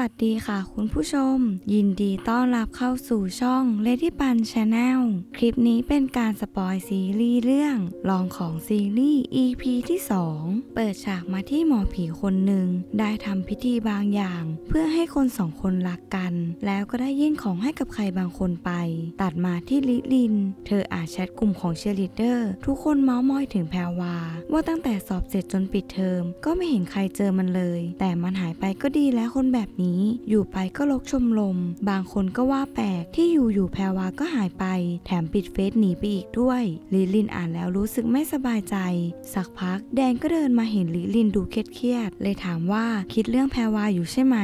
วัสดีค่ะคุณผู้ชม ยินดีต้อนรับเข้าสู่ช่อง Lady Pan Channel คลิปนี้เป็นการสปอยซีรีส์เรื่อง ลองของซีรีส์ EP ที่ 2 เปิดฉากมาที่หมอผีคนหนึ่ง ได้ทำพิธีบางอย่าง เพื่อให้คนสองคนรักกัน แล้วก็ได้ยื่นของให้กับใครบางคนไป ตัดมาที่ลิลิน เธออ่านแชทกลุ่มของเชียร์ลีดเดอร์ ทุกคนเมาส์มอยถึงแพรวา ว่าตั้งแต่สอบเสร็จจนปิดเทอมก็ไม่เห็นใครเจอมันเลย แต่มันหายไปก็ดีแล้วคนแบบนี้อยู่ไปก็ลกชมลม บางคนก็ว่าแปลกที่อยู่อยู่แพรวาก็หายไป แถมปิดเฟซหนีไปอีกด้วย ลิลินอ่านแล้วรู้สึกไม่สบายใจ สักพักแดนก็เดินมาเห็นลิลินดูเครียดๆเลยถามว่าคิดเรื่องแพรวาอยู่ใช่ไหม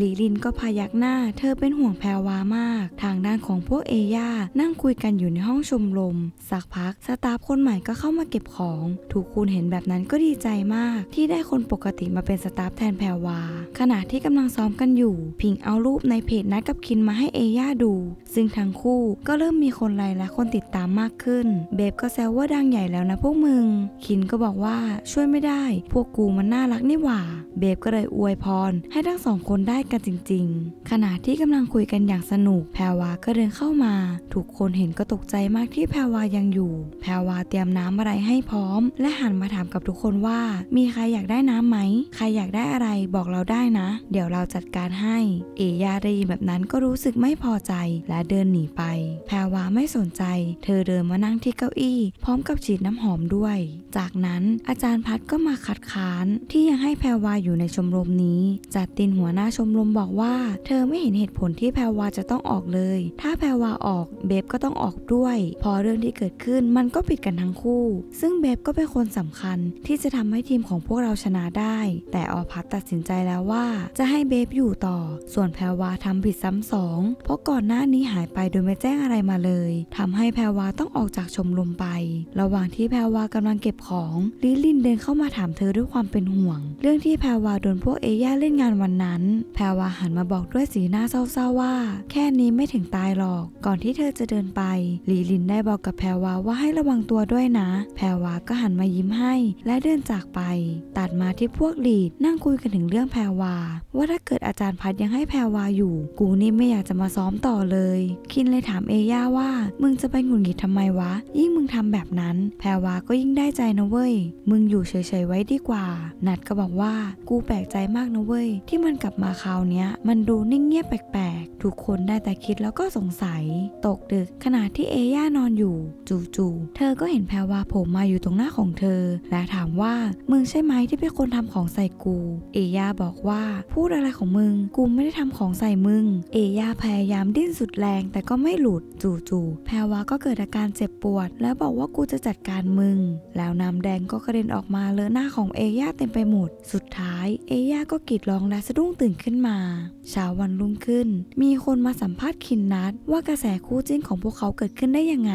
ลิลินก็พยักหน้า เธอเป็นห่วงแพรวามาก ทางด้านของพวกเอย่านั่งคุยกันอยู่ในห้องชมรมสักพักสตาฟคนใหม่ก็เข้ามาเก็บของทุกคนเห็นแบบนั้นก็ดีใจมาก ที่ได้คนปกติมาเป็นสตาฟแทนแพรวา ขณะที่กำลังซ้อมกันอยู่ พิงเอารูปในเพจนัดกับคินมาให้เอย่าดู ซึ่งทั้งคู่ก็เริ่มมีคนไลค์และคนติดตามมากขึ้น เบบก็แซวว่าดังใหญ่แล้วนะพวกมึง คินก็บอกว่าช่วยไม่ได้ พวกกูมันน่ารักนี่หว่า เบบก็เลยอวยพร ให้ทั้งสองคนได้กันจริง ๆ ขณะที่กำลังคุยกันอย่างสนุก แพรวาก็เดินเข้ามา ทุกคนเห็นก็ตกใจมากที่แพรวายังอยู่ แพรวาเตรียมน้ำอะไรให้พร้อม และหันมาถามกับทุกคนว่า มีใครอยากได้น้ำไหม ใครอยากได้อะไรบอกเราได้นะ เดี๋ยวเราจัดการให้ เอยาได้ยินแบบนั้นก็รู้สึกไม่พอใจและเดินหนีไป แพรวาไม่สนใจ เธอเดินมานั่งที่เก้าอี้ พร้อมกับฉีดน้ำหอมด้วย จากนั้นอาจารย์พัดก็มาคัดค้าน ที่ยังให้แพรวาอยู่ในชมรมนี้ จัดตินหัวหน้าชมรมบอกว่า เธอไม่เห็นเหตุผลที่แพรวาจะต้องออกเลย ถ้าแพรวาออกเบบก็ต้องออกด้วย พอเรื่องที่เกิดขึ้นมันก็ผิดกันทั้งคู่ ซึ่งเบบก็เป็นคนสำคัญที่จะทำให้ทีมของพวกเราชนะได้ แต่ออพัดตัดสินใจแล้วว่า จะให้เบบอยู่ต่อ ส่วนแพรวาทำผิดซ้ำสอง เพราะก่อนหน้านี้หายไปโดยไม่แจ้งอะไรมาเลยทำให้แพรวาต้องออกจากชมรมไป ระหว่างที่แพรวากำลังเก็บของลิลลินเดินเข้ามาถามเธอด้วยความเป็นห่วง เรื่องที่แพรวาโดนพวกเอย่าเล่นงานวันนั้น แพรวาหันมาบอกด้วยสีหน้าเศร้าๆว่า แค่นี้ไม่ถึงตายหรอก ก่อนที่เธอจะเดินไปลิลินได้บอกกับแพรวาว่าให้ระวังตัวด้วยนะ แพรวาก็หันมายิ้มให้ และเดินจากไป ตัดมาที่พวกลีดนั่งคุยกันถึงเรื่องแพรวา ว่าถ้าเกิดอาจารย์พัดยังให้แพรวาอยู่ กูนี่ไม่อยากจะมาซ้อมต่อเลย คินเลยถามเอย่าว่า มึงจะไปหงุดหงิดทำไมวะ ยิ่งมึงทำแบบนั้น แพรวาก็ยิ่งได้ใจนะเว้ย มึงอยู่เฉยๆไว้ดีกว่า นัดก็บอกว่า กูแปลกใจมากนะเว้ย ที่มันกลับมาคราวเนี้ย มันดูนิ่งเงียบแปลกๆ ทุกคนได้แต่คิดแล้วก็สงสัย ตกดึกขณะที่เอย่านอนอยู่ จู่ๆ เธอก็เห็นแพรวาโผล่มาอยู่ตรงหน้าของเธอ และถามว่า มึงใช่ไหมที่เป็นคนทำของใส่กู เอย่าบอกว่า พูดอะไรของมึงกูไม่ได้ทำของใส่มึง เอย่าพยายามดิ้นสุดแรงแต่ก็ไม่หลุดจู่ๆแพรวาก็เกิดอาการเจ็บปวด แล้วบอกว่ากูจะจัดการมึง แล้วน้ำแดงก็กระเด็นออกมาเลอะหน้าของเอย่าเต็มไปหมด สุดท้าย เอย่าก็กรีดร้องและสะดุ้งตื่นขึ้นมาเช้าวันรุ่งขึ้น มีคนมาสัมภาษณ์คินนัดว่ากระแสคู่จิ้นของพวกเขาเกิดขึ้นได้ยังไง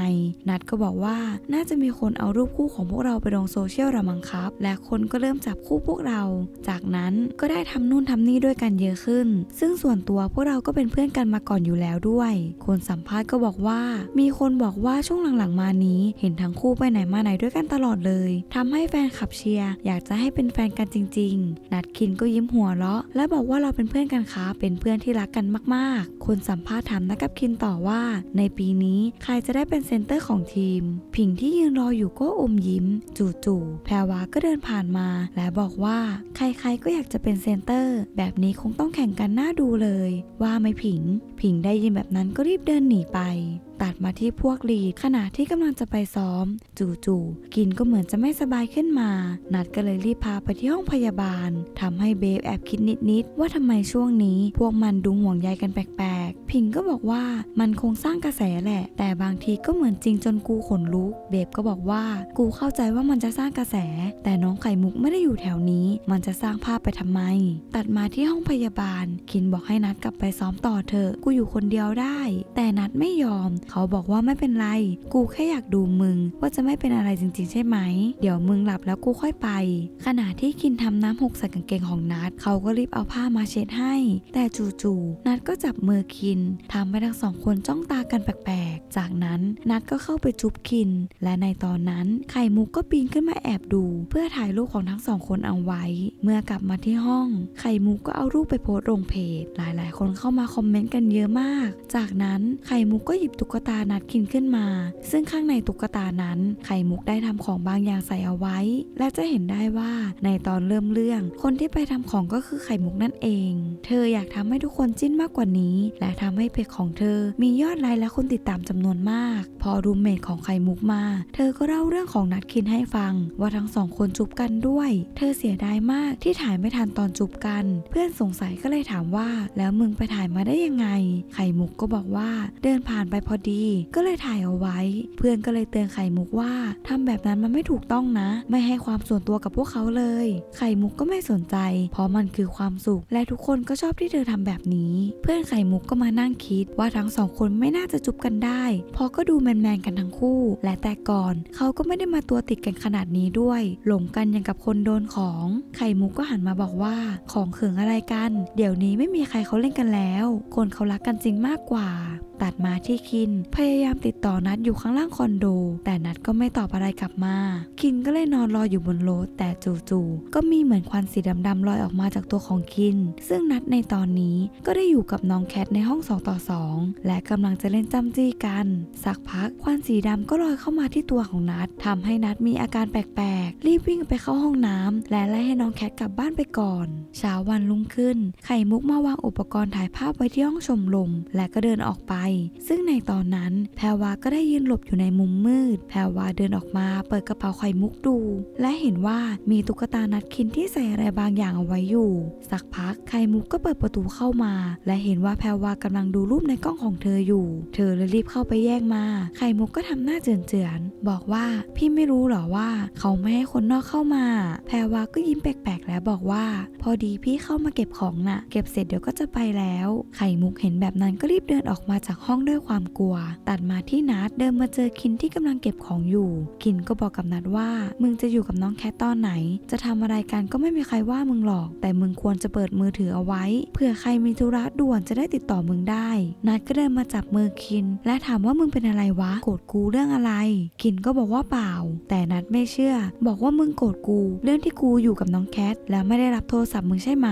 นัดก็บอกว่าน่าจะมีคนเอารูปคู่ของพวกเราไปลงโซเชียลระมังครับ และคนก็เริ่มจับคู่พวกเรา จากนั้นก็ได้ทำนู่นทำนี่ด้วยกันเยอะขึ้น ซึ่งส่วนตัวพวกเราก็เป็นเพื่อนกันมาก่อนอยู่แล้วด้วย คนสัมภาษณ์ก็บอกว่า มีคนบอกว่าช่วงหลังๆมานี้ เห็นทั้งคู่ไปไหนมาไหนด้วยกันตลอดเลยทำให้แฟนขับเชียร์อยากจะให้เป็นแฟนกันจริง ๆ นัดคินก็ยิ้มหัวเราะ และบอกว่าเราเป็นเพื่อนกันครับเป็นเพื่อนที่รักกันมากๆ คนสัมภาษณ์ถามนักกับคินต่อว่า ในปีนี้ใครจะได้เป็นเซนเตอร์ของทีม ผิงที่ยืนรออยู่ก็อมยิ้ม จู่ๆแพรวาก็เดินผ่านมา และบอกว่าใครๆก็อยากจะเป็นเซนเตอร์ แบบนี้คงต้องแข่งกันหน้าดูเลย ว่าไม่ผิง ผิงได้ยินแบบนั้นก็รีบเดินหนีไป ตัดมาที่พวกลีดขณะที่กำลังจะไปซ้อม จู่ๆกินก็เหมือนจะไม่สบายขึ้นมา นัดก็เลยรีบพาไปที่ห้องพยาบาลทำให้เบฟแอบคิดนิดๆว่าทำไมช่วงนี้ พวกมันดูห่วงใยกันแปลกๆ พิงก็บอกว่ามันคงสร้างกระแสแหละ แต่บางทีก็เหมือนจริงจนกูขนลุก เบฟก็บอกว่ากูเข้าใจว่ามันจะสร้างกระแส แต่น้องไข่มุกไม่ได้อยู่แถวนี้ มันจะสร้างภาพไปทำไม ตัดมาที่ห้องพยาบาล คินบอกให้นัดกลับไปซ้อมต่อเถอะกูอยู่คนเดียวได้ แต่นัดไม่ยอมเขาบอกว่าไม่เป็นไร กูแค่อยากดูมึง ว่าจะไม่เป็นอะไรจริงๆ ใช่ไหม เดี๋ยวมึงหลับแล้วกูค่อยไป ขณะที่คินทำน้ำหกใส่กางเกงของนัดเขาก็รีบเอาผ้ามาเช็ดให้ แต่จู่ๆนัดก็จับมือคินทำให้ทั้งสองคนจ้องตากันแปลกๆ จากนั้นนัดก็เข้าไปจุบคิน และในตอนนั้นไข่มุกก็ปีนขึ้นมาแอบดู เพื่อถ่ายรูปของทั้งสองคนเอาไว้ เมื่อกลับมาที่ห้อง ไข่มุกก็เอารูปไปโพสต์ลงเพจ หลายๆ คนเข้ามาคอมเมนต์กันเยอะมาก จากนั้นไข่มุกก็หยิบตุ๊กตานัดคินขึ้นมา ซึ่งข้างในตุ๊กตานั้นไข่มุกได้ทำของบางอย่างใส่เอาไว้ และจะเห็นได้ว่าในตอนเริ่มเรื่อง คนที่ไปทำของก็คือไข่มุกนั่นเอง เธออยากทำให้ทุกคนจิ้นมากกว่านี้ และทำให้เพจของเธอ มียอดไลค์และคนติดตามจำนวนมาก พอรูมเมทของไข่มุกมา เธอก็เล่าเรื่องของนัดคินให้ฟัง ว่าทั้งสองคนจูบกันด้วย เธอเสียดายมากที่ถ่ายไม่ทันตอนจูบกัน เพื่อนสงสัยก็เลยถามว่า แล้วมึงไปถ่ายมาได้ยังไง ไข่มุกก็บอกว่าเดินผ่านไปพอดี ก็เลยถ่ายเอาไว้ เพื่อนก็เลยเตือนไข่มุกว่าทำแบบนั้นมันไม่ถูกต้องนะ ไม่ให้ความส่วนตัวกับพวกเขาเลย ไข่มุกก็ไม่สนใจ เพราะมันคือความสุข และทุกคนก็ชอบที่เธอทำแบบนี้ เพื่อนไข่มุกก็มานั่งคิดว่าทั้งสองคนไม่น่าจะจุบกันได้เพราะก็ดูแมนๆกันทั้งคู่ และแต่ก่อนเขาก็ไม่ได้มาตัวติดกันขนาดนี้ด้วย หลงกันอย่างกับคนโดนของ ไข่มุกก็หันมาบอกว่า ของเขิงอะไรกัน เดี๋ยวนี้ไม่มีใครเขาเล่นกันแล้ว คนเขารักกันจริงมากกว่า ตัดมาที่คิน พยายามติดต่อนัดอยู่ข้างล่างคอนโด แต่นัดก็ไม่ตอบอะไรกลับมา คินก็เลยนอนรออยู่บนรถแต่จู่ๆก็มีเหมือนควันสีดำๆลอยออกมาจากตัวของคิน ซึ่งนัดในตอนนี้ก็ได้อยู่กับน้องแคทในห้อง2ต่อ2และกำลังจะเล่นจ้ำจี้กัน สักพักควันสีดำก็ลอยเข้ามาที่ตัวของนัดทำให้นัดมีอาการแปลกๆ รีบวิ่งไปเข้าห้องน้ำและไล่ให้น้องแคทกลับบ้านไปก่อนเช้าวันรุ่งขึ้น ไข่มุกมาวางอุปกรณ์ถ่ายภาพไว้ที่ห้องชมรมและก็เดินออกไปซึ่งในตอนนั้นแพรวาก็ได้ยืนหลบอยู่ในมุมมืด แพรวาเดินออกมาเปิดกระเป๋าไข่มุกดู และเห็นว่ามีตุ๊กตานัดคินที่ใส่อะไรบางอย่างเอาไว้อยู่ สักพักไข่มุกก็เปิดประตูเข้ามา และเห็นว่าแพรวากำลังดูรูปในกล้องของเธออยู่ เธอเลยรีบเข้าไปแย่งมา ไข่มุกก็ทำหน้าเจือนๆบอกว่าพี่ไม่รู้หรอว่า เขาไม่ให้คนนอกเข้ามา แพรวาก็ยิ้มแปลกๆ แล้วบอกว่า พอดีพี่เข้ามาเก็บของน่ะ เก็บเสร็จเดี๋ยวก็จะไปแล้ว ไข่มุกเห็นแบบนั้นก็รีบเดินออกมาจากห้องด้วยความกลัว ตัดมาที่นัดเดินมาเจอคินที่กำลังเก็บของอยู่ คินก็บอกกับนัดว่า มึงจะอยู่กับน้องแคทตอนไหน จะทำอะไรกันก็ไม่มีใครว่ามึงหรอก แต่มึงควรจะเปิดมือถือเอาไว้เผื่อใครมีธุระด่วนจะได้ติดต่อมึงได้ นัดก็เดินมาจับมือคิน และถามว่ามึงเป็นอะไรวะโกรธกูเรื่องอะไร คินก็บอกว่าเปล่า แต่นัดไม่เชื่อ บอกว่ามึงโกรธกู เรื่องที่กูอยู่กับน้องแคทแล้วไม่ได้รับโทรศัพท์มึงใช่ไหม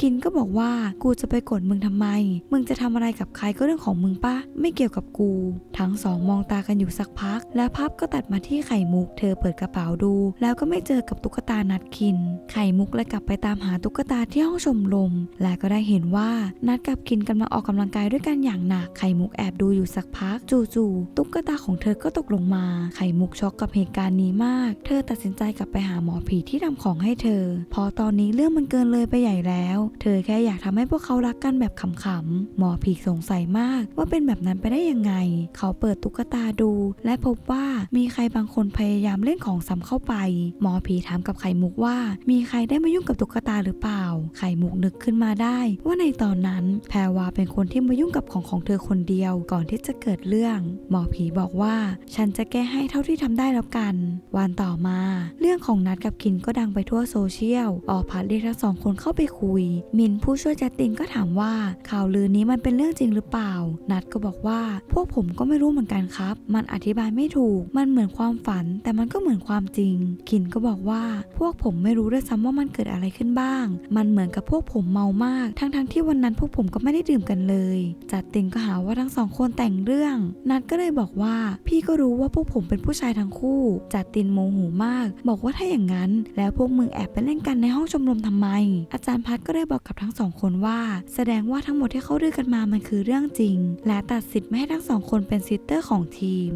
คินก็บอกว่ากูจะไปกดมึงทำไม มึงจะทำอะไรกับใครก็เรื่องของมึงปะไม่เกี่ยวกับกู ทั้งสองมองตากันอยู่สักพัก แล้วภาพก็ตัดมาที่ไข่มุก เธอเปิดกระเป๋าดู แล้วก็ไม่เจอกับตุ๊กตานัดคิน ไข่มุกเลยกลับไปตามหาตุ๊กตาที่ห้องชมรมและก็ได้เห็นว่านัดกับคินกำลังออกกำลังกายด้วยกันอย่างหนัก ไข่มุกแอบดูอยู่สักพัก จู่ๆตุ๊กตาของเธอก็ตกลงมา ไข่มุกช็อกกับเหตุการณ์นี้มาก เธอตัดสินใจกลับไปหาหมอผีที่ทำของให้เธอ พอตอนนี้เรื่องมันเกินเลยไปใหญ่แล้ว เธอแค่อยากทำให้พวกเขารักกันแบบขำๆหมอผีสงสัยมากว่าเป็น็นแบบนั้นไปได้ยังไง เขาเปิดตุ๊กตาดู และพบว่ามีใครบางคนพยายามเล่นของซ้ำเข้าไป หมอผีถามกับไข่มุกว่า มีใครได้มายุ่งกับตุ๊กตาหรือเปล่า ไข่มุกนึกขึ้นมาได้ ว่าในตอนนั้นแพรวาเป็นคนที่มายุ่งกับของของเธอคนเดียวก่อนที่จะเกิดเรื่อง หมอผีบอกว่า ฉันจะแก้ให้เท่าที่ทำได้แล้วกัน วันต่อมา เรื่องของนัดกับคินก็ดังไปทั่วโซเชียลออกพัดเรียกทั้งสองคนเข้าไปคุย มินผู้ช่วยจัดตินก็ถามว่าข่าวลือนี้มันเป็นเรื่องจริงหรือเปล่า นัดก็บอกว่า พวกผมก็ไม่รู้เหมือนกันครับ มันอธิบายไม่ถูก มันเหมือนความฝัน แต่มันก็เหมือนความจริง คินก็บอกว่า พวกผมไม่รู้ด้วยซ้ำว่ามันเกิดอะไรขึ้นบ้าง มันเหมือนกับพวกผมเมามาก ทั้งๆทที่วันนั้นพวกผมก็ไม่ได้ดื่มกันเลย จัดตินก็หาว่าทั้งสองคนแต่งเรื่อง นัดก็เลยบอกว่า พี่ก็รู้ว่าพวกผมเป็นผู้ชายทั้งคู่ จัดตินโมโหมาก บอกว่าถ้าอย่างนั้น แล้วพวกมึงแอบไปเล่นกันในห้องชมรมทำไม อาจารย์พัดก็ได้บอกกับทั้งสองคนว่า แสดงว่าทั้งหมดที่เขาดื้อกันมามันคือเรื่องจริง และตัดสิทธิ์ไม่ให้ทั้งสองคนเป็นซิสเตอร์ของทีม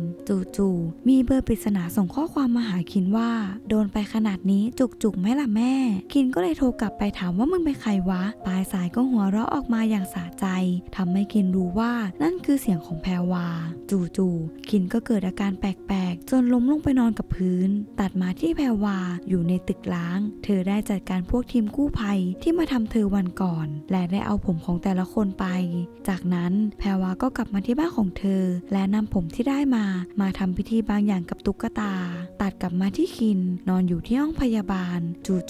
จู่ๆมีเบอร์ปริศนาส่งข้อความมาหาคินว่า โดนไปขนาดนี้จุกๆไหมล่ะแม่ คินก็เลยโทรกลับไปถามว่ามึงเป็นใครวะ ปลายสายก็หัวเราะออกมาอย่างสะใจทำให้คินรู้ว่านั่นคือเสียงของแพรวา จู่ๆคินก็เกิดอาการแปลกๆ จนล้มลงไปนอนกับพื้น ตัดมาที่แพรวาอยู่ในตึกล้าง เธอได้จัดการพวกทีมกู้ภัยที่มาทำเธอวันก่อน และได้เอาผมของแต่ละคนไป จากนั้นแพรวาก็กลับมาที่บ้านของเธอ และนำผมที่ได้มา มาทำพิธีบางอย่างกับตุ๊กตา ตัดกลับมาที่คิน นอนอยู่ที่ห้องพยาบาล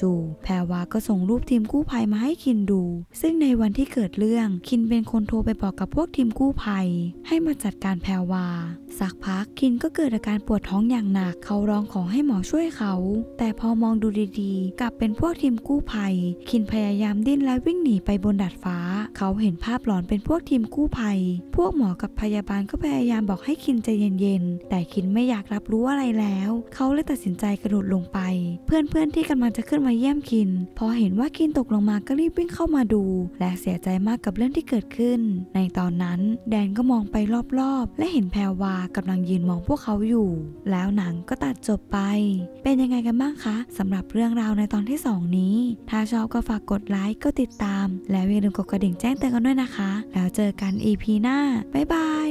จู่ๆแพรวาก็ส่งรูปทีมกู้ภัยมาให้คินดู ซึ่งในวันที่เกิดเรื่องคินเป็นคนโทรไปบอกกับพวกทีมกู้ภัย ให้มาจัดการแพรวา สักพักคินก็เกิดอาการปวดท้องอย่างหนักเขาร้องขอให้หมอช่วยเขา แต่พอมองดูดีๆ กลับเป็นพวกทีมกู้ภัย คินพยายามดิ้นและวิ่งหนีไปบนดาดฟ้า เขาเห็นภาพหลอนเป็นพวกทีมกู้ภัยพวกหมอกับพยาบาลก็พยายามบอกให้คินใจเย็นๆ แต่คินไม่อยากรับรู้อะไรแล้ว เขาเลยตัดสินใจกระโดดลงไป เพื่อนๆที่กำลังจะขึ้นมาเยี่ยมคิน พอเห็นว่าคินตกลงมาก็รีบวิ่งเข้ามาดู และเสียใจมากกับเรื่องที่เกิดขึ้น ในตอนนั้นแดนก็มองไปรอบๆ และเห็นแพรวากำลังยืนมองพวกเขาอยู่ แล้วหนังก็ตัดจบไป เป็นยังไงกันบ้างคะสำหรับเรื่องราวในตอนที่ 2 นี้ ถ้าชอบก็ฝากกดไลค์ก็ติดตาม แล้วอย่าลืมกดกระดิ่งแจ้งเตือนกันด้วยนะคะ แล้วเจอกัน EP หน้าบ๊ายบาย